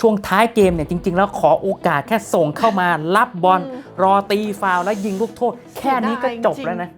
ช่วงท้ายเกมเนี่ยจริง ๆ แล้วขอโอกาสแค่ส่งเข้ามา รับบอลรอตีฟาวล์แล้วยิงลูกโทษ แค่นี้ก็จบแล้วนะ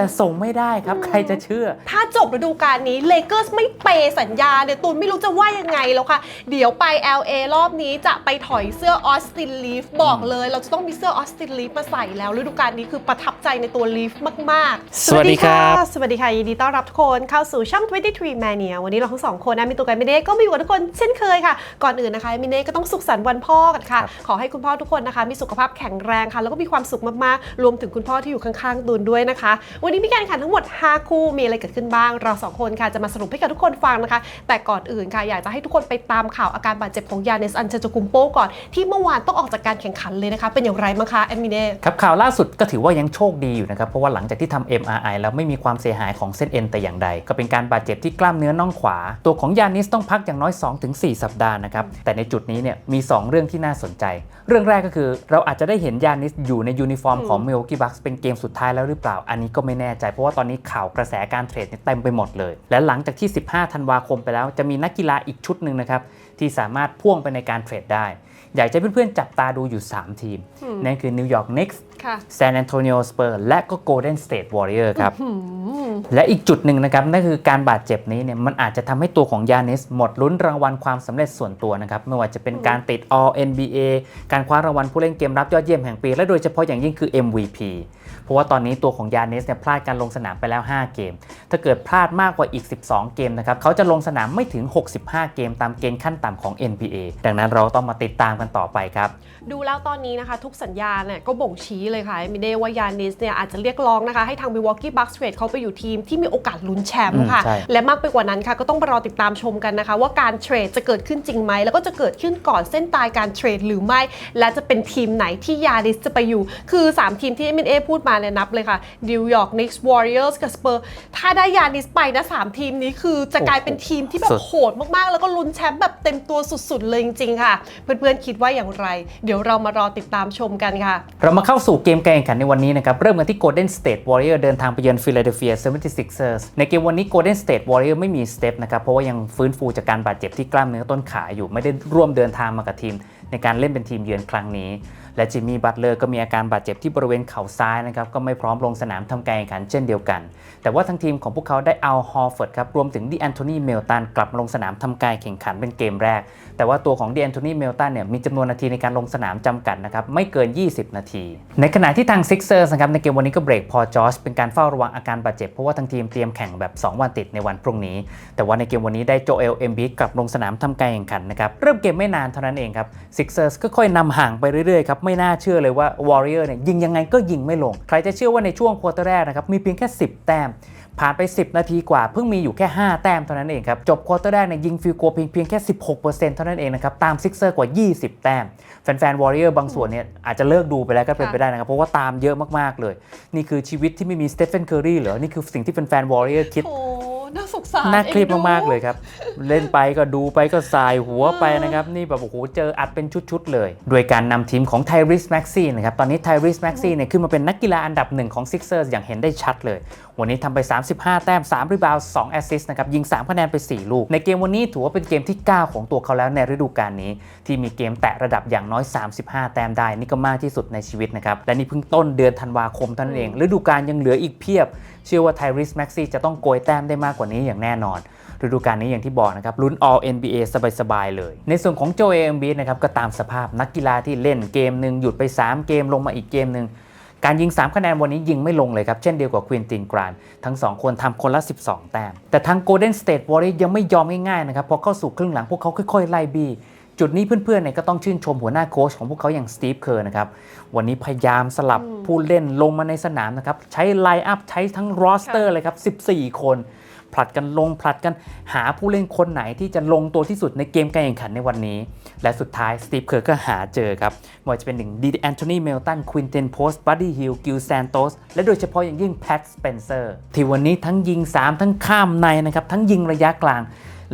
แต่ส่งไม่ได้ครับ ใครจะเชื่อ ถ้าจบฤดูกาลนี้เลเกอร์สไม่เปย์สัญญาเนี่ยตูนไม่รู้จะว่ายังไงแล้วค่ะ เดี๋ยวไป LA รอบนี้จะไปถอยเสื้อออสตินลีฟบอกเลย เราจะต้องมีเสื้อออสตินลีฟมาใส่แล้วฤดูกาลนี้คือประทับใจในตัวลีฟมากๆสวัสดีครับ สวัสดีค่ะยินดีต้อนรับทุกคนเข้าสู่ช่อง 23 Mania วันนี้เราทั้งสองคนนะมีตัวกันมิเน่ก็มาอยู่กับทุกคนเช่นเคยค่ะ ก่อนอื่นนะคะมิเน่ก็ต้องสุขสันต์วันพ่อกันค่ะ ขอให้คุณพ่อทุกคนนะคะ มีสุขภาพแข็งแรงค่ะ แล้วก็มีความสุขมากๆรวมถึงคุณพ่อที่อยู่ข้างๆตูนด้วยนะคะวันนี้มีการแข่งขันทั้งหมด 5 คู่มีอะไรเกิดขึ้นบ้าง เราสองคนค่ะจะมาสรุปให้กับทุกคนฟังนะคะ แต่ก่อนอื่นค่ะอยากจะให้ทุกคนไปตามข่าวอาการบาดเจ็บของยาเนสอันเชจูกุมโปก่อนที่เมื่อวานต้องออกจากการแข่งขันเลยนะคะ เป็นอย่างไรบ้างคะแอดมิเน่ครับข่าวล่าสุดก็ถือว่ายังโชคดีอยู่นะครับเพราะว่าหลังจากที่ทำ MRI แล้วไม่มีความเสียหายของเส้นเอ็นแต่อย่างใด ก็เป็นการบาดเจ็บที่กล้ามเนื้อน่องขวา ตัวของยานิสต้องพักอย่างน้อย 2-4 สัปดาห์นะครับแต่ในจุดนี้เนี่ยมี 2 เรื่องที่น่าสนใจ เรื่องแรกก็คือเราอาจจะได้เห็นยานิสอยู่ในยูนิฟอร์มของ m i l กี้บัคเป็นเกมสุดท้ายแล้วหรือเปล่าอันนี้ก็ไม่แน่ใจ เพราะว่าตอนนี้ข่าวกระแสการเทรดเนี่ยเต็มไปหมดเลย และหลังจากที่ 15 ธันวาคมไปแล้ว จะมีนักกีฬาอีกชุดหนึ่งนะครับที่สามารถพ่วงไปในการเทรดได้ อยากจะให้เพื่อนๆจับตาดูอยู่ 3 ทีม นั่นคือ New York Knicks ค่ะ San Antonio Spurs และก็ Golden State Warrior ครับ และอีกจุดหนึ่งนะครับ นั่นคือการบาดเจ็บนี้เนี่ยมันอาจจะทำให้ตัวของยานิสหมดลุ้นรางวัลความสำเร็จส่วนตัวนะครับ ไม่ว่าจะเป็นการติด All NBA การคว้ารางวัลผู้เล่นเกมรับยอดเยี่ยมแห่งปี และโดยเฉพาะอย่างยิ่งคือ MVP เพราะว่าตอนนี้ตัวของยานิสเนี่ยพลาดการลงสนามไปแล้ว 5 เกม ถ้าเกิดพลาดมากกว่าอีก 12 เกมนะครับเขาจะลงสนามไม่ถึง 65 เกมตามเกณฑ์ขั้นต่ำของ NBA ดังนั้นเราต้องมาติดตามกันต่อไปครับ ดูแล้วตอนนี้นะคะ ทุกสัญญาณเนี่ยก็บ่งชี้เลยค่ะมิเด้ว่ายานิสเนี่ยอาจจะเรียกร้องนะคะ ให้ทาง Milwaukee Bucks เทรดเขาไปอยู่ทีมที่มีโอกาสลุ้นแชมป์ค่ะอืมใช่และมากไปกว่านั้นค่ะ ก็ต้องมารอติดตามชมกันนะคะ ว่าการเทรดจะเกิดขึ้นจริงไหม แล้วก็จะเกิดขึ้นก่อนเส้นตายการเทรดหรือไม่ และจะเป็นทีมไหนที่ยานิสจะไปอยู่ คือ 3 ทีมที่มินเอพูดมาเนี่ยนับเลยค่ะ New York Knicks Warriors กับ Spurs ถ้าได้ยานิสไปนะสามทีมนี้คือจะกลายเป็นทีมที่แบบสุดโหดมากๆ แล้วก็ลุ้นแชมป์แบบเต็มตัวสุดๆเลยจริงๆค่ะ เพื่อนๆคิดว่าอย่างไร เดี๋ยวเรามารอติดตามชมกันค่ะ เรามาเข้าสูู่่เกมการแข่งขันในวันนี้นะครับ เริ่มกันที่ Golden State Warrior เดินทางไปเยือน Philadelphia 76ers ในเกมวันนี้ Golden State Warrior ไม่มีสเตปนะครับ เพราะว่ายังฟื้นฟูจากการบาดเจ็บที่กล้ามเนื้อต้นขาอยู่ ไม่ได้ร่วมเดินทางมากับทีม ในการเล่นเป็นทีมเยือนครั้งนี้ และจิมมี่บัตเลอร์ก็มีอาการบาดเจ็บที่บริเวณเข่าซ้ายนะครับก็ไม่พร้อมลงสนามทำการแข่งขันเช่นเดียวกัน แต่ว่าทั้งทีมของพวกเขาได้เอาฮอร์ฟอร์ดครับรวมถึงดิแอนโทนีเมลตันกลับมาลงสนามทำการแข่งขันเป็นเกมแรก แต่ว่าตัวของดิแอนโทนีเมลตันเนี่ยมีจำนวนนาทีในการลงสนามจำกัดนะครับไม่เกิน 20 นาที ในขณะที่ทางซิกเซอร์สนะครับในเกมวันนี้ก็เบรกพอจอชเป็นการเฝ้าระวังอาการบาดเจ็บเพราะว่าทางทีมเตรียมแข่งแบบ 2 วันติดในวันพรุ่งนี้ แต่ว่าในเกมวันนี้ได้โจเอลเอมบีกลับลงสนามทำการแข่งขันนะครับเริ่มเกมไม่นานเท่านั้นเองครับซิกเซอร์ก็ค่อยนำห่างไปเรื่อยๆครับไม่น่าเชื่อเลยว่า Warrior เนี่ยยิงยังไงก็ยิงไม่ลง ใครจะเชื่อว่าในช่วงควอเตอร์แรกนะครับมีเพียงแค่ 10 แต้ม ผ่านไป 10 นาทีกว่าเพิ่งมีอยู่แค่ 5 แต้มเท่านั้นเองครับ จบควอเตอร์แรกเนี่ยยิงฟิลโกเพียงเพียงแค่ 16%เท่านั้นเองนะครับ ตามซิกเซอร์กว่า 20 แต้ม แฟนๆวอริเออร์บางส่วนเนี่ยอาจจะเลิกดูไปแล้วก็เป็นไปได้นะครับ เพราะว่าตามเยอะมากๆเลย นี่คือชีวิตที่ไม่มีสเตฟ e นเคอรี่เหรอนี่คือสิ่งที่แฟนๆวอริเออร์คิด น่าสงสารน่าเครียดอ็นดูมากๆเลยครับ เล่นไปก็ดูไปก็สายหัวไปนะครับ นี่แบบโอ้โหเจออัดเป็นชุดๆเลย โดยการนำทีมของไทริสแม็กซี่นะครับ ตอนนี้ไทริสแม็กซี่เนี่ยขึ้นมาเป็นนักกีฬาอันดับหนึ่งของซิกเซอร์อย่างเห็นได้ชัดเลย วันนี้ทำไป 35 แต้ม 3 รีบาวด์2แอสซิสต์นะครับ ยิง 3 คะแนนไป 4 ลูก ในเกมวันนี้ถือว่าเป็นเกมที่ 9 ของตัวเขาแล้วในฤดูกาลนี้ ที่มีเกมแตะระดับอย่างน้อย 35 แต้มได้ นี่ก็มากที่สุดในชีวิตนะครับ และนี่เพิ่งต้นเดือนธันวาคมเท่านั้นเอง ฤดูกาลยังเหลืออีกเพียบ เชื่อว่าไทริสแม็กซี่จะต้องโกยแต้มได้มากกว่านี้อย่างแน่นอนฤดูกาลนี้อย่างที่บอกนะครับลุ้น All NBA สบายๆเลย ในส่วนของโจเอมบีนะครับก็ตามสภาพนักกีฬาที่เล่นเกมหนึ่งหยุดไป 3 เกมลงมาอีกเกมหนึ่ง การยิง 3 คะแนนวันนี้ยิงไม่ลงเลยครับ เช่นเดียวกับควินตินกรานทั้ง 2 คนทำคนละ 12 แต้ม แต่ทาง Golden State Warriors ยังไม่ยอมง่ายๆนะครับพอเข้าสู่ครึ่งหลังพวกเขาค่อยๆ ไล่บีจุดนี้เพื่อนๆเนี่ยก็ต้องชื่นชมหัวหน้าโค้ชของพวกเขาอย่างสตีฟเคอร์นะครับ วันนี้พยายามสลับผู้เล่นลงมาในสนามนะครับ ใช้ไลน์อัพใช้ทั้งรอสเตอร์เลยครับ 14 คน ผลัดกันลงผลัดกันหาผู้เล่นคนไหนที่จะลงตัวที่สุดในเกมการแข่งขันในวันนี้ และสุดท้ายสตีฟเคอร์ก็หาเจอครับไม่ว่าจะเป็นหนึ่งดีแอนโทนีเมลตันควินเทนโพสบัดดี้ฮิลกิลแซนโตสและโดยเฉพาะอย่างยิ่งแพทสเปนเซอร์ที่วันนี้ทั้งยิง 3 ทั้งข้ามในนะครับทั้งยิงระยะกลาง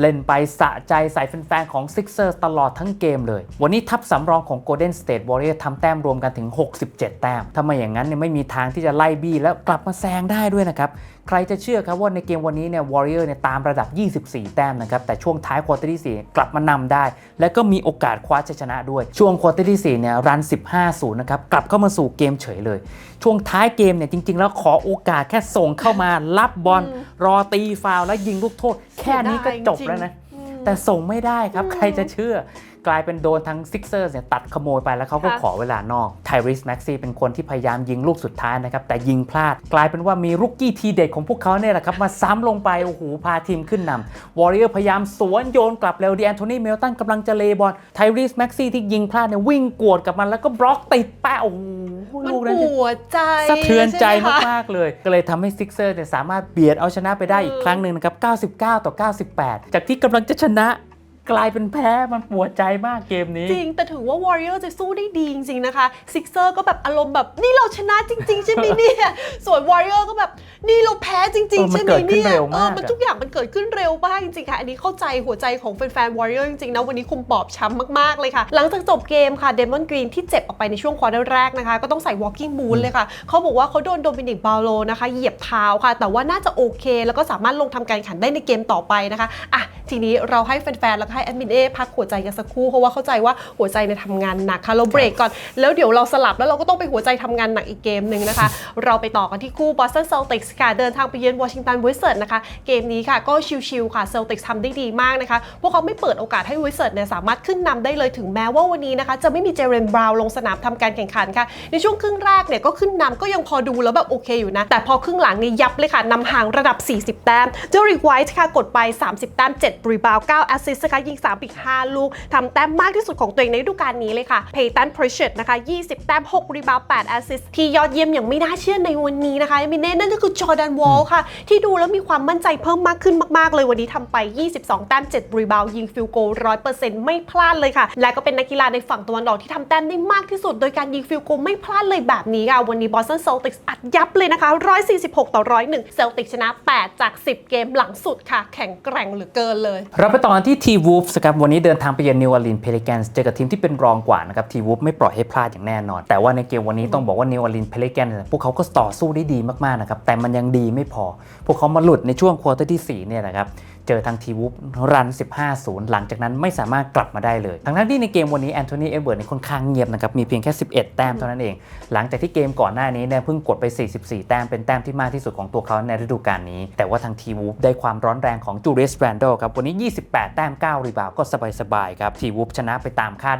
เล่นไปสะใจใส่แฟนๆของ Sixers ตลอดทั้งเกมเลย วันนี้ทัพสำรองของ Golden State Warriors ทำแต้มรวมกันถึง 67 แต้ม ถ้าไม่อย่างนั้นเนี่ยไม่มีทางที่จะไล่บี้แล้วกลับมาแซงได้ด้วยนะครับ ใครจะเชื่อครับว่าในเกมวันนี้เนี่ยวอริเออร์เนี่ยตามระดับ 24 แต้มนะครับ แต่ช่วงท้ายควอเตอร์ที่4กลับมานำได้ และก็มีโอกาสคว้าชัยชนะด้วย ช่วงควอเตอร์ที่4เนี่ยรัน 15-0 นะครับ กลับเข้ามาสู่เกมเฉยเลย ช่วงท้ายเกมเนี่ยจริง ๆ แล้วขอโอกาสแค่ส่งเข้ามารับบอลรอตีฟาวล์แล้วยิงลูกโทษ แค่นี้ก็จบแล้วนะแต่ส่งไม่ได้ครับใครจะเชื่อ กลายเป็นโดนทั้งซิกเซอร์เนี่ยตัดขโมยไปแล้วเขาก็ค่ะขอเวลานอกไทริสแม็กซี่เป็นคนที่พยายามยิงลูกสุดท้ายนะครับ แต่ยิงพลาด กลายเป็นว่ามีรุกกี้ทีเด็ดของพวกเขาเนี่ยแหละครับ มาซ้ำลงไป โอ้โห พาทีมขึ้นนำวอริเออร์พยายามสวนโยนกลับเร็วดีแอนโทนีเมลตันกำลังจะเลย์บอลไทริสแม็กซี่ที่ยิงพลาดเนี่ยวิ่งกวดกับมันแล้วก็บล็อกติดแปะโอ้โหมันลูกนั้นหัวใจสะเทือนใจช่ไหคะมากๆเลย ก็เลยทำให้ซิกเซอร์เนี่ยสามารถเบียดเอาชนะไปได้อีกครั้งหนึ่งนะครับ 99 ต่อ 98 จากที่กำลังจะชนะ กลายเป็นแพ้มันปวดใจมากเกมนี้ จริง แต่ถือว่า Warrior จะสู้ได้ดีจริง ๆ นะคะซิกเซอร์ก็แบบอารมณ์แบบนี่เราชนะจริง ๆ ใช่ไหมเนี่ย ส่วน Warrior ก็แบบนี่เราแพ้จริงเออๆมันใช่ไหมเกิดขึ้นเนี่ยเร็วมากเออมันอะทุกอย่างมันเกิดขึ้นเร็วมากจริง ๆ ค่ะ อันนี้เข้าใจหัวใจของแฟนๆ Warrior จริง ๆ นะ วันนี้คุมบอบช้ำมาก ๆ เลยค่ะ หลังจากจบเกมค่ะเดมอนกรีนที่เจ็บออกไปในช่วงควอเตอร์แรกนะคะ ก็ต้องใส่ walking boot เลยค่ะเขาบอกว่าเขาโดนโดมินิกบาโลนะคะเหยียบเท้าค่ะ แต่ว่าน่าจะโอเค แล้วก็สามารถลงทำการแข่งขันได้ในเกมต่อไปนะคะอะทีนี้เราให้แฟนๆแล้วก็ให้แอดมินเอพักหัวใจกันสักครู่เพราะว่าเข้าใจว่าหัวใจเนี่ยทำงานหนักค่ะเราเบรกก่อน แล้วเดี๋ยวเราสลับแล้วเราก็ต้องไปหัวใจทำงานหนักอีกเกมหนึ่งนะคะ เราไปต่อกันที่คู่ Boston Celtics ค่ะ เดินทางไปเยือน Washington Wizards นะคะ เกมนี้ค่ะก็ชิลๆค่ะ Celtics ทำได้ดีมากนะคะ พวกเขาไม่เปิดโอกาสให้ Wizards เนี่ยสามารถขึ้นนำได้เลยถึงแม้ว่าวันนี้นะคะ จะไม่มีเจเรนบราวน์ลงสนามทำการแข่งขันค่ะ ในช่วงครึ่งแรกเนี่ยก็ขึ้นนำก็ยังพอดูแล้วแบบโอเคอยู่นะ แต่พอครึ่งหลังนี่ยับเลยค่ะนำห่างระดับ 40 แต้มเจอริกไวท์ค่ะกดไป 30 แต้ม7รีบาวด์9แอสซิสต์นะคะยิง3อีก5ลูกทำแต้มมากที่สุดของตัวเองในฤดูกาลนี้เลยค่ะเพย์ตันพริชเชตนะคะ 20 แต้ม 6 รีบาวด์8แอสซิสต์ที่ยอดเยี่ยมอย่างไม่น่าเชื่อในวันนี้นะคะมินเน่นั่นก็คือจอร์แดนวอลค่ะ ที่ดูแล้วมีความมั่นใจเพิ่มมากขึ้นมาก ๆ เลยวันนี้ทำไป 22 แต้ม 7 รีบาวด์ยิงฟิลโกล100%ไม่พลาดเลยค่ะ และก็เป็นนักกีฬาในฝั่งตะวันออกที่ทำแต้มได้มากที่สุด โดยการยิงฟิลโกลไม่พลาดเลยแบบนี้ค่ะวันนี้บอสตันเซลติกส์อัดยับเลยนะคะ 146 ต่อ 101เซลติกชนะ 8 จาก 10 เกมหลังสุดค่ะ แข็งแกร่งเหลือเกินเลยเราไปต่อที่ทีวูฟส์ครับวันนี้เดินทางไปเยือนนิวออร์ลีนเพลิแกนส์เจอกับทีมที่เป็นรองกว่านะครับทีวูฟไม่ปล่อยให้พลาดอย่างแน่นอน แต่ว่าในเกมวันนี้ต้องบอกว่านิวออร์ลีนเพลิแกนส์พวกเขาก็ต่อสู้ได้ดีมากๆนะครับแต่มันยังดีไม่พอ พวกเขามาหลุดในช่วงควอเตอร์ที่4เนี่ยนะครับ เจอทางทีวูฟรัน 15-0 หลังจากนั้นไม่สามารถกลับมาได้เลยทั้งนั้นที่ในเกมวันนี้แอนโทนีเอเบิร์ตในค่อนข้างเงียบนะครับ มีเพียงแค่ 11 แต้มเท่านั้นเอง หลังจากที่เกมก่อนหน้านี้เนี่ยเพิ่งกดไป 44 แต้ม เป็นแต้มที่มากที่สุดของตัวเขาในฤดูกาลนี้ แต่ว่าทางทีวูฟได้ความร้อนแรงของจูเลียสแรนโดครับ วันนี้ 28 แต้ม 9 รีบาวด์ก็สบายๆครับ ทีวูฟชนะไปตามคาด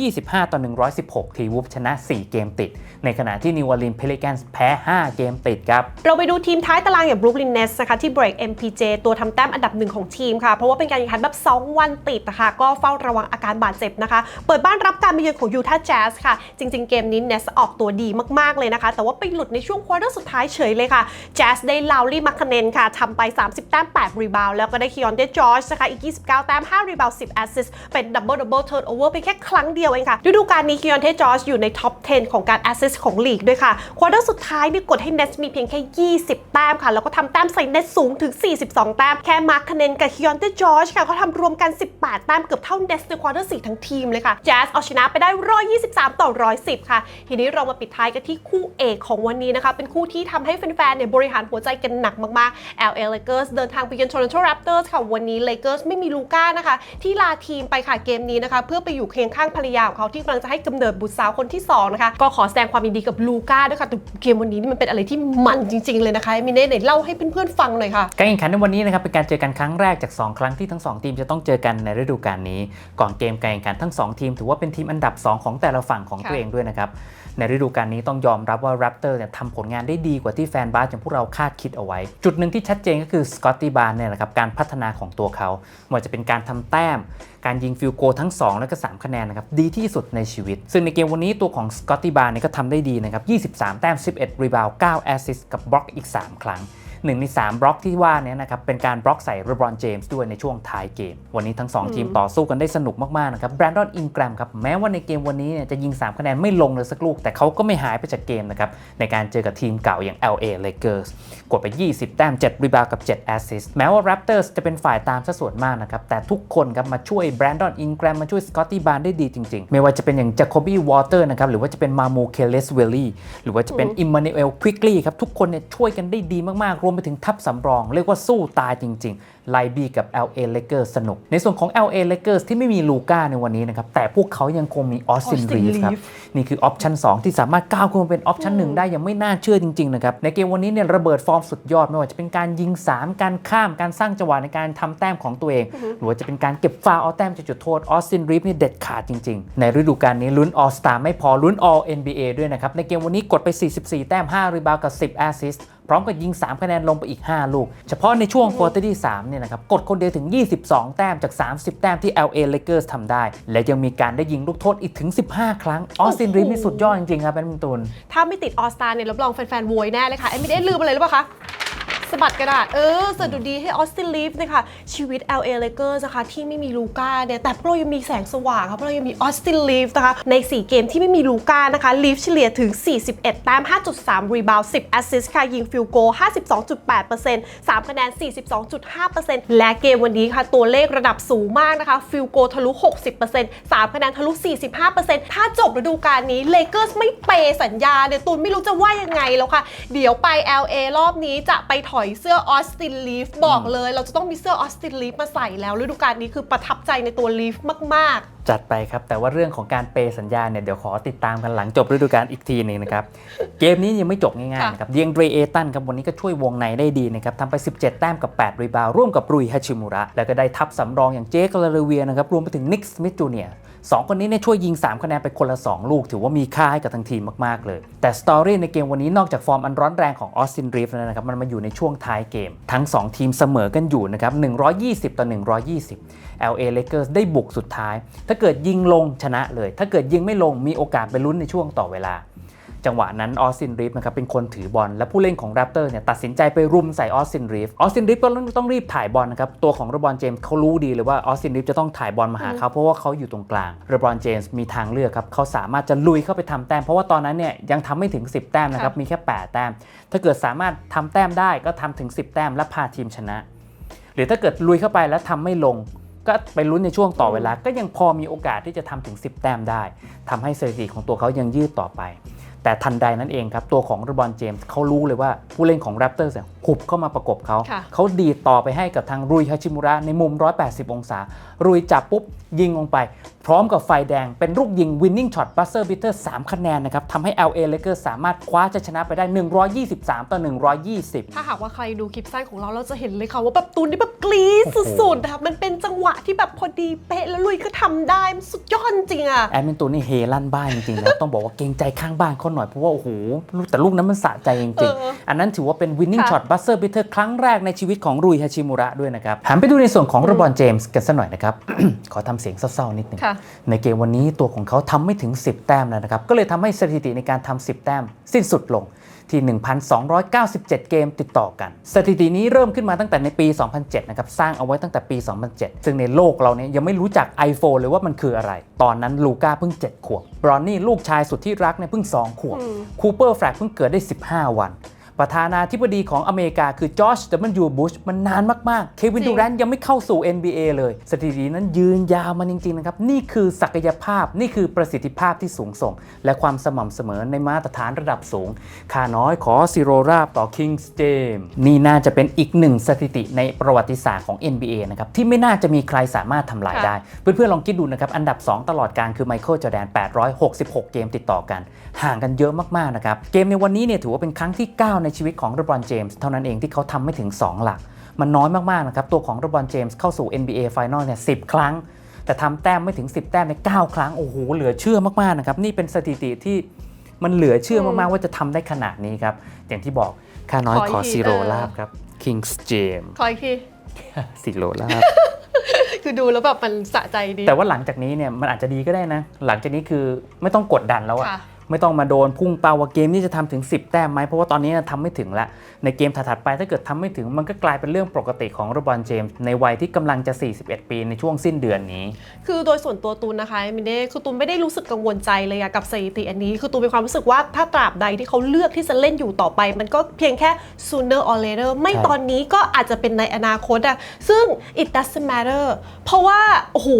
125 ต่อ 116 ทีวูฟชนะ 4 เกมติด ในขณะที่นิวออร์ลีนเพลิแกนส์แพ้ 5 เกมติดครับ เราไปดูทีมท้ายตารางอย่าง Brooklyn Nets นะคะที่ break MPJ ตัวทำแต้มอันดับหงของทีมค่ะ เพราะว่าเป็นการแข่งขันแบบ 2 วันติดนะคะก็เฝ้าระวังอาการบาดเจ็บนะคะ เปิดบ้านรับการมาเยือนของ Utah Jazz ค่ะ จริง ๆ เกมนี้ Nets ออกตัวดีมากๆเลยนะคะ แต่ว่าไปหลุดในช่วงควอเตอร์สุดท้ายเฉยเลยค่ะ Jazz ได้ลาวลี่มัคคเนนค่ะทำไป 30 แต้ม 8 รีบาวแล้วก็ได้คิออนเดจอร์จนะคะอีก 29 แต้ม 5 รีบาว 10 แอสซิสเป็นดับเบิลดับเบิลเทิร์นโอเวอร์ไปแค่ครั้งเดียวเองค่ะฤดูกาลนี้คิออนเดจอร์จอยู่ในท็อป 10 ของการแอสซิสของลีกด้วยค่ะควอเตอร์สุดท้ายนี่กดให้ Nets มีเพียงแค่ 20 แต้มค่ะแล้วก็ทำแต้มใส่ Nets สูงถึง 42 แต้มแค่มาคคเนนกับคิออนเดจอร์จค่ะเขาทำรวมกัน 18 แต้มเกือบเท่า Nets ในควอเตอร์4ทั้งทีมเลยค่ะ Jazz เอาชนะไปได้ 123 ต่อ 110 ค่ะ ทีนี้เรามาปิดท้ายกันที่คู่เอกของวันนี้นะคะ เป็นคู่ที่ทำให้แฟนๆเนี่ยบริหารหัวใจกันหนักมากๆ LA Lakers เดินทางไปเยือน Toronto Raptors ค่ะ วันนี้ Lakers ไม่มีลูก้านะคะ ที่ลาทีมไปค่ะเกมนี้นะคะ เพื่อไปอยู่เคียงข้างภรรยาของเขาที่กำลังจะให้กำเนิดบุตรสาวคนที่สองนะคะก็ขอแสดงความยินดีกับลูก้าด้วยค่ะแต่เกมวันนี้นี่มันเป็นอะไรที่มันจริง ๆเลยนะคะมิเน่ไหนเล่าให้เพื่อนๆฟังหน่อยค่ะการแข่งขันในวันนี้นะครับเป็นการเจอกันครั้ง้งแรกจาก 2 ครั้งที่ทั้ง 2 ทีมจะต้องเจอกันในฤดูกาลนี้ ก่อนเกมการแข่งขันทั้ง 2 ทีม ถือว่าเป็นทีมอันดับ 2 ของแต่ละฝั่งของตัวเองด้วยนะครับในฤดูกาลนี้ต้องยอมรับว่า Raptor เนี่ยทำผลงานได้ดีกว่าที่แฟนบาสอย่างพวกเราคาดคิดเอาไว้ จุดหนึ่งที่ชัดเจนก็คือสกอตตี้บาร์เนี่ยแหละครับการพัฒนาของตัวเขาไม่ว่าจะเป็นการทำแต้ม การยิงฟิลโกลทั้ง 2 และก็ 3 คะแนนนะครับดีที่สุดในชีวิต ซึ่งในเกมวันนี้ตัวของสกอตตี้บาร์เนี่ยก็ทำได้ดีนะครับ 23 แต้ม 11 รีบาว 9 แอสซิสต์กับบล็อกอีก 3 ครั้ง หนึ่งใน 3 บล็อกที่ว่าเนี้นะครับเป็นการบล็อกใส่เรบรอนเจมส์ด้วยในช่วงท้ายเกม วันนี้ทั้ง 2 ทีมต่อสู้กันได้สนุกมากๆนะครับแบรนดอนอินแกรมครับแม้ว่าในเกมวันนี้เนี่ยจะยิง 3 คะแนนไม่ลงเลยสักลูก แต่เขาก็ไม่หายไปจากเกมนะครับในการเจอกับทีมเก่าอย่าง LA Lakers กดไป 20 แต้ม 7 รีบาวกับ 7 แอสซิสต์แม้ว่า Raptors จะเป็นฝ่ายตามซะส่วนมากนะครับแต่ทุกคนครับมาช่วยแบรนดอนอินแกรมมาช่วยสกอตตี้บาร์ได้ดีจริงๆ ไม่ว่าจะเป็นอย่างจ a โคบี้วอเตอร์นะครับหรือว่าจะเป็นมาโมเคเลสเวลลี่หรือว่าจะเป็นอิมมานูเอลควิกลี่ครับทุกคนเนี่ยช่วยกันได้ดีมากๆรวมไปถึงทัพสำรอง เรียกว่าสู้ตายจริงๆ ไลบีกับ LA Lakers สนุก ในส่วนของ LA Lakers ที่ไม่มีลูก้าในวันนี้นะครับ แต่พวกเขายังคงมีออสติน Austin รีฟครับ Reeves นี่คือออปชั่น2 ที่สามารถก้าวขึ้นมาเป็นออปชั่น1ได้ยังไม่น่าเชื่อจริง ๆ นะครับ ในเกมวันนี้เนี่ยระเบิดฟอร์มสุดยอด ไม่ว่าจะเป็นการยิง 3 การข้ามการสร้างจังหวะในการทำแต้มของตัวเอง หรือว่าจะเป็นการเก็บฟาวล์เอาแต้มจากจุดโทษออสตินรีฟนี่เด็ดขาดจริง ๆ ในฤดูกาลนี้ลุ้น All Star ไม่พอลุ้น All NBA ด้วยนะครับในเกมวันนี้กดไป 44 แต้ม 5 รีบาวกับ 10 แอสซิสต์พร้อมกับยิง 3 คะแนนลงไปอีก 5 ลูก เฉพาะในช่วงควอเตอร์ที่3เนี่ยนะครับกดคนเดียวถึง 22 แต้มจาก 30 แต้มที่ LA Lakers ทำได้ และยังมีการได้ยิงลูกโทษอีกถึง 15 ครั้งออสตินรีฟนี่สุดยอดจริงๆครับแบดมินตันถ้าไม่ติดออสตาเนี่ยรับรองแฟนๆโวยแน่เลยค่ะไอ้ไม่ได้ลืมอะไรหรือเปล่าคะ สะบัดกระดาษ เออสะดุดีให้ออสตินลีฟนะคะชีวิต LA Lakers นะคะที่ไม่มีลูก้าเนี่ยแต่พวกเรายังมีแสงสว่างค่ะพราะเรายังมีออสตินลีฟนะคะใน 4 เกมที่ไม่มีลูก้านะคะลีฟเฉลี่ยถึง 41 แต้ม 5.3 รีบาวด์10แอสซิสต์ค่ะยิงฟิลโก 52.8% 3 คะแนน 42.5%และเกมวันนี้ค่ะตัวเลขระดับสูงมากนะคะฟิลโกทะลุ 60% 3 คะแนนทะลุ 45%ถ้าจบฤดูกาลนี้เลเกอร์สไม่เปสัญญาเนี่ยตูนไม่รู้จะว่ายังไงแล้วค่ะ เดี๋ยวไป LA รอบนี้จะไปถอยเสื้อออสตินลีฟบอกเลย เราจะต้องมีเสื้อออสตินลีฟมาใส่แล้วฤดูกาลนี้คือประทับใจในตัวลีฟมาก จัดไปครับ แต่ว่าเรื่องของการเปย์สัญญาเนี่ยเดี๋ยวขอติดตามกันหลังจบฤดูกาลอีกทีหนึงนะครับ เกมนี้ยังไม่จบง่ายๆนะครับเดียงเดรเอตันครับวันนี้ก็ช่วยวงในได้ดีนะครับทำไป 17 แต้มกับ 8 รีบาวด์ร่วมกับรุยฮาชิมุระ แล้วก็ได้ทับสำรองอย่างเจคลาเรเวียนะครับรวมไปถึงนิกสมิธจูเนียสองคนนี้เนี่ยช่วยยิง 3 คะแนนไปคนละ 2 ลูก ถือว่ามีค่าให้กับทั้งทีมมากๆเลย แต่สตอรี่ในเกมวันนี้นอกจากฟอร์มอันร้อนแรงของออสตินรีฟแล้วนะครับมันมาอยู่ในช่วงท้ายเกม ทั้ง 2 ทีมเสมอกันอยู่นะครับ120 ต่อ 120 LA Lakers ได้บุกสุดท้าย ถ้าเกิดยิงลงชนะเลย ถ้าเกิดยิงไม่ลงมีโอกาสไปลุ้นในช่วงต่อเวลา จังหวะนั้นออสตินรีฟนะครับเป็นคนถือบอลและผู้เล่นของแรปเตอร์เนี่ยตัดสินใจไปรุมใส่ออสตินรีฟออสตินรีฟก็ต้องรีบถ่ายบอลนะครับตัวของเรบรอนเจมส์เขารู้ดีเลยว่าออสตินรีฟจะต้องถ่ายบอลมาหาเขาเพราะว่าเขาอยู่ตรงกลางเรบรอนเจมส์มีทางเลือกครับเขาสามารถจะลุยเข้าไปทำแต้ม เพราะว่าตอนนั้นเนี่ยยังทำไม่ถึง 10 แต้มนะครับมีแค่ 8 แต้ม ถ้าเกิดสามารถทำแต้มได้ก็ทำถึง 10 แต้มและพาทีมชนะหรือถ้าเกิดลุยเข้าไปแล้วทำไม่ลง ก็ไปลุ้นในช่วงต่อเวลา ก็ยังพอมีโอกาสที่จะทำถึง 10 แต้มได้ทำให้สถิติของตัวเขายังยืดต่อไป แต่ทันใดนั้นเองครับ ตัวของเรบรอนเจมส์เขารู้เลยว่าผู้เล่นของแรปเตอร์เนี่ยขุบเข้ามาประกบเขาค่ะเขาดีดต่อไปให้กับทางรุยฮาชิมุระในมุม 180 องศา รุยจับปุ๊บยิงลงไป พร้อมกับไฟแดงเป็นลูกยิง winning shot buzzer beater 3 คะแนนนะครับทำให้ LA Lakers สามารถคว้าชัยชนะไปได้ 123 ต่อ 120ๆถ้าหากว่าใครดูคลิปสั้นของเราเราจะเห็นเลยค่ะว่าแบบตูนนี่แบบกรี๊ดสุดๆนะคะมันเป็นจังหวะที่แบบพอดีเป๊ะแล้วลุยก็ทำได้มันสุดยอดจริงอะ แอดมินตูนนี่เฮลั่นบ้านจริงๆนะต้องบอกว่าเกรงใจข้างบ้านเขาหน่อย เพราะว่า โอ้โหแต่ลูกนั้นมันสะใจจริงเออๆ อันนั้นถือว่าเป็น winning ค่ะ shot buzzer beater ครั้งแรกในชีวิตของรุยฮาชิมุระด้วยนะครับหันไปดูในส่วนของรบอนเจมส์กันสักหน่อยนะครับ ขอทำเสียงเศร้าๆนิดนึง ค่ะในเกมวันนี้ตัวของเขาทำไม่ถึง 10 แต้มแล้วนะครับ ก็เลยทำให้สถิติในการทำ10 แต้มสิ้นสุดลงที่ 1,297 เกมติดต่อกัน สถิตินี้เริ่มขึ้นมาตั้งแต่ในปี 2007 นะครับ สร้างเอาไว้ตั้งแต่ปี 2007 ซึ่งในโลกเราเนี่ยยังไม่รู้จัก iPhone เลยว่ามันคืออะไร ตอนนั้นลูก้าเพิ่ง 7 ขวบ บรอนนี่ลูกชายสุดที่รักเนี่ยเพิ่ง 2 ขวบ คูเปอร์แฟลกเพิ่งเกิดได้ 15 วัน ประธานาธิบดีของอเมริกาคือจอร์จ W. บุชมันนานมาก ๆ เควินจริงดูแรนต์ยังไม่เข้าสู่ NBA เลย สถิตินั้นยืนยาวมาจริง ๆ นะครับ นี่คือศักยภาพนี่คือประสิทธิภาพที่สูงส่ง และความสม่ำเสมอในมาตรฐานระดับสูง ค่าน้อยขอซิโรราบต่อคิงส์เจมนี่น่าจะเป็นอีกหนึ่งสถิติในประวัติศาสตร์ของ NBA นะครับที่ไม่น่าจะมีใครสามารถทำลายค่ะได้ เพื่อนๆลองคิดดูนะครับอันดับ 2 ตลอดการคือไมเคิลจอแดน 866 เกมติดต่อกัน ห่างกันเยอะมากๆนะครับเกมในวันนี้เนี่ยถือว่าเป็นครั้งที่ 9 ในชีวิตของเรบรอนเจมส์เท่านั้นเองที่เขาทำไม่ถึง 2 หลัก มันน้อยมากๆนะครับ ตัวของเรบรอนเจมส์เข้าสู่ NBA Final เนี่ย10ครั้ง แต่ทำแต้มไม่ถึง 10 แต้มใน 9 ครั้ง โอ้โห เหลือเชื่อมากๆนะครับ นี่เป็นสถิติที่มันเหลือเชื่อมากๆว่าจะทำได้ขนาดนี้ครับ อย่างที่บอกค่าน้อยขออีกขอทีซีโรเออลาบครับ Kings James ขออีกทีซีโรลาบคือดูแล้วแบบมันสะใจดี แต่ว่าหลังจากนี้เนี่ยมันอาจจะดีก็ได้นะ หลังจากนี้คือไม่ต้องกดดันแล้วอะค่ะ ไม่ต้องมาโดนพุ่งเป้าว่าเกมนี้จะทำถึง 10 แต้มไหมเพราะว่าตอนนี้ทำไม่ถึงละในเกมถัดๆไปถ้าเกิดทำไม่ถึงมันก็กลายเป็นเรื่องปกติของรบอนเจมส์ในวัยที่กำลังจะ 41 ปีในช่วงสิ้นเดือนนี้ คือโดยส่วนตัวตูนนะคะมินเน่คือตูนไม่ได้รู้สึกกังวลใจเลยอะกับสถิติอันนี้ คือตูนมีความรู้สึกว่าถ้าตราบใดที่เขาเลือกที่จะเล่นอยู่ต่อไป มันก็เพียงแค่ sooner or later ไม่ใช่ตอนนี้ก็อาจจะเป็นในอนาคตอะซึ่ง it doesn't matter เพราะว่าโอ้โห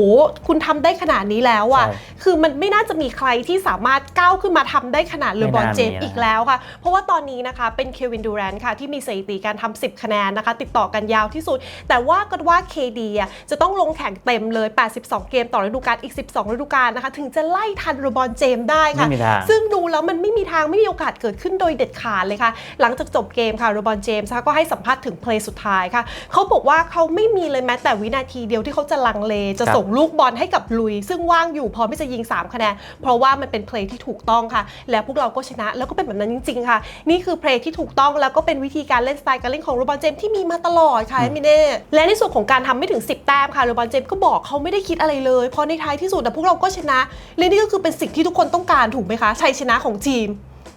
คุณทำได้ขนาดนี้แล้วอะใช่คือมันไม่น่าจะมีใครที่สามารถก้าวขึ้นมามาทำได้ขนาดเลบรอนไม่น่าเจมส์มีนะอีกแล้วค่ะ เพราะว่าตอนนี้นะคะเป็นเควินดูแรนต์ค่ะ ที่มีสถิติการทำ10 คะแนนนะคะ ติดต่อกันยาวที่สุด แต่ว่ากันว่า KD อะจะต้องลงแข่งเต็มเลย 82 เกมต่อฤดูกาลอีก 12 ฤดูกาลนะคะ ถึงจะไล่ทันเลบรอนเจมส์ได้ค่ะไม่มีทางซึ่งดูแล้วมันไม่มีทางไม่มีโอกาสเกิดขึ้นโดยเด็ดขาดเลยค่ะ หลังจากจบเกมค่ะโรบอนเจมส์ก็ให้สัมภาษณ์ถึงเพลย์สุดท้ายค่ะเขาบอกว่าเขาไม่มีเลยแม้แต่วินาทีเดียวที่เขาจะลังเลจะครับส่งลูกบอลให้กับลุย ซึ่งว่างอยู่พร้อมที่จะยิง 3 คะแนนเพราะว่ามันเป็นเพลย์ที่ถูกต้องค่ะ แล้วพวกเราก็ชนะ แล้วก็เป็นแบบนั้นจริง ๆ ค่ะ นี่คือเพลย์ที่ถูกต้องแล้วก็เป็นวิธีการเล่นสไตล์การเล่นของโรบอนเจมส์ที่มีมาตลอดค่ะมิเน่และในส่วนของการทำไม่ถึง 10 แต้มค่ะโรบอนเจมส์ก็บอกเขาไม่ได้คิดอะไรเลยเพราะในท้ายที่สุดแต่พวกเราก็ชนะและนี่ก็คือเป็นสิ่งที่ทุกคนต้องการถูกไหมคะชัยชนะของทีม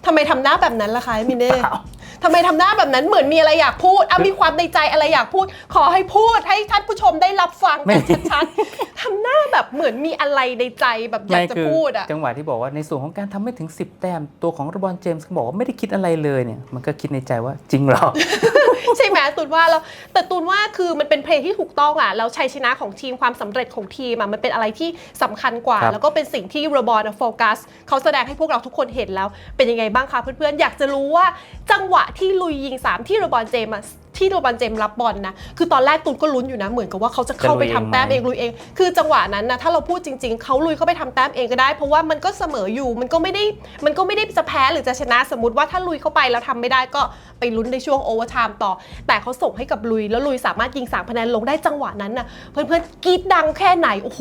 ทำไมทำหน้าแบบนั้นล่ะคะมิเน่เปล่าทำไมทำหน้าแบบนั้นเหมือนมีอะไรอยากพูดอะมีความในใจอะไรอยากพูด ขอให้พูดให้ท่านผู้ชมได้รับฟังไม่กันชัดๆทำหน้าแบบ เหมือนมีอะไรในใจแบบอยากจะคือพูดอะจังหวะที่บอกว่าในส่วนของการทำไม่ถึง 10 แต้ม ตัวของรบอนเจมส์ก็บอกว่าไม่ได้คิดอะไรเลยเนี่ย มันก็คิดในใจว่าจริงเหรอ ใช่ไหมตูนว่าแล้วแต่ตูนว่าคือมันเป็นเพลงที่ถูกต้องอะแล้วชัยชนะของทีมความสำเร็จของทีมอะมันเป็นอะไรที่สำคัญกว่าครับแล้วก็เป็นสิ่งที่โรบอลโฟกัสเขาแสดงให้พวกเราทุกคนเห็นแล้วเป็นยังไงบ้างคะเพื่อนๆอยากจะรู้ว่าจังหวะที่ลุยยิง3ที่โรบอลเจมส์อะ ที่โรบอลเจมส์รับบอลนะ คือตอนแรกตูนก็ลุ้นอยู่นะ เหมือนกับว่าเขาจะเข้าไปทำแต้มเองลุยเอง คือจังหวะนั้นนะถ้าเราพูดจริง ๆ เขาลุยเข้าไปทำแต้มเองก็ได้ เพราะว่ามันก็เสมออยู่ มันก็ไม่ได้ มันก็ไม่ได้จะแพ้หรือจะชนะ สมมติว่าถ้าลุยเข้าไปแล้วทำไม่ได้ก็ไปลุ้นในช่วงโอเวอร์ไทม์ต่อ แต่เขาส่งให้กับลุย แล้วลุยสามารถยิงสามคะแนนลงได้จังหวะนั้นน่ะเพื่อนๆกรีดดังแค่ไหน โอ้โห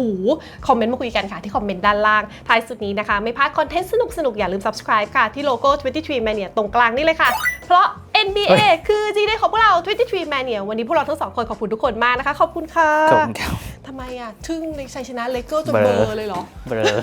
คอมเมนต์มาคุยกันค่ะที่คอมเมนต์ด้านล่าง ท้ายสุดนี้นะคะ ไม่พลาดคอนเทนต์สนุกๆ อย่าลืม subscribe ค่ะที่โลโก้ 23 Mania ตรงกลางนี่เลยค่ะ เพราะ NBA คือ G Day ของพวกเรา23 Mania วันนี้พวกเราทั้งสองคนขอบคุณทุกคนมากนะคะ ขอบคุณค่ะขอบคุณครับทำไมอะทึ่งในชัยชนะเลเกอร์จนเบลอเบลอเลยเหรอ เบลอ